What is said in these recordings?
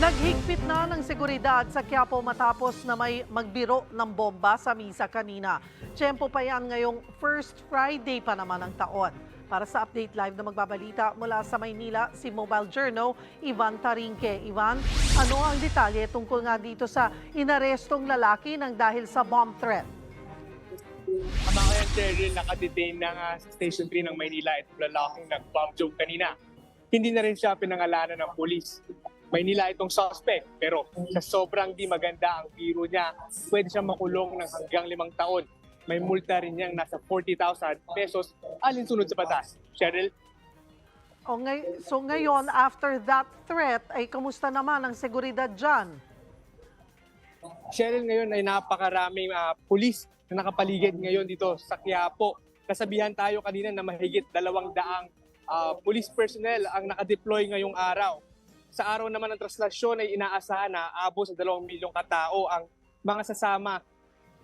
Naghigpit na ng seguridad sa Quiapo matapos na may magbiro ng bomba sa misa kanina. Tiyempo pa yan ngayong first Friday pa naman ng taon. Para sa update live na magbabalita mula sa Maynila, si Mobile Journal, Ivan Tarinque. Ivan, ano ang detalye tungkol nga dito sa inarestong lalaki ng dahil sa bomb threat? Ang mga yan, Cheryl, nakadetain na nga sa Station 3 ng Maynila itong lalaking nag-bomb joke kanina. Hindi na rin siya pinangalanan ng polis. Maynila itong suspect, pero sa sobrang di maganda ang biro niya, pwede siya makulong ng hanggang limang taon. May multa rin niyang nasa 40,000 pesos alinsunod sa batas. Cheryl, O ngay- so ngayon, after that threat, ay kamusta naman ang seguridad dyan? Cheryl ngayon ay napakaraming ah, pulis na nakapaligid ngayon dito sa Quiapo. Kasabihan tayo kanina na mahigit dalawang daang ah, police personnel ang nakadeploy ngayong araw. Sa araw naman ng traslasyon ay inaasahan na abo sa dalawang milyong katao ang mga sasama.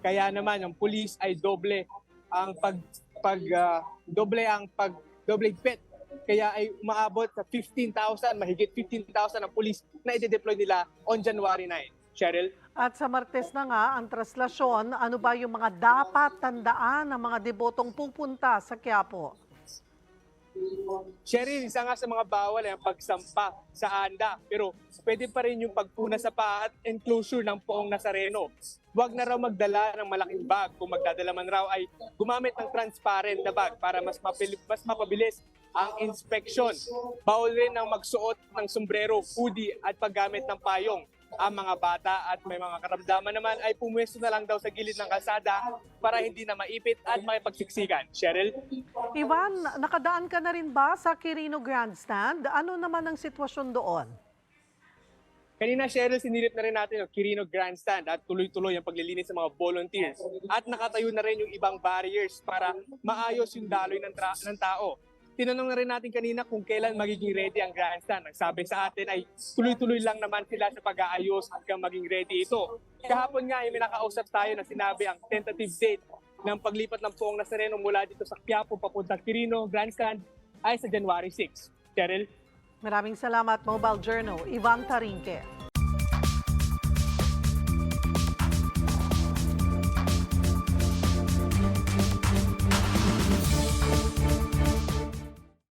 Kaya naman ang police ay doble ang pag pag ah, doble ang pag doble higpit. Kaya ay umaabot sa 15,000, mahigit 15,000 ang police na i-deploy nila on January 9. Cheryl? At sa Martes na nga, ang traslasyon, ano ba yung mga dapat tandaan ng mga debotong pupunta sa Quiapo? Cheryl, isa nga sa mga bawal ay ang pagsampa sa anda. Pero pwede pa rin yung pagpuna sa paa at enclosure ng poong Nazareno. Huwag na raw magdala ng malaking bag. Kung magdadala man raw ay gumamit ng transparent na bag para mas, mapili- mas mapabilis ang inspection. Bawal rin ang magsuot ng sombrero, hoodie at paggamit ng payong. Ang mga bata at may mga karamdaman naman ay pumwesto na lang daw sa gilid ng kalsada para hindi na maipit at makipagsiksikan. Cheryl? Ivan, nakadaan ka na rin ba sa Quirino Grandstand? Ano naman ang sitwasyon doon? Kanina, Cheryl, sinilip na rin natin yung Kirino Grandstand at tuloy-tuloy ang paglilinis sa mga volunteers. At nakatayo na rin yung ibang barriers para maayos yung daloy ng, ng tao. Tinanong na rin natin kanina kung kailan magiging ready ang grandstand. Nagsabi sa atin ay tuloy-tuloy lang naman sila sa pag-aayos hanggang maging ready ito. Kahapon nga ay may nakausap tayo na sinabi ang tentative date ng paglipat ng poong Nazareno mula dito sa Quiapo papunta Kirino Grandstand ay sa January 6. Cheryl? Maraming salamat, Mobile Journal, Ivan Tarinque.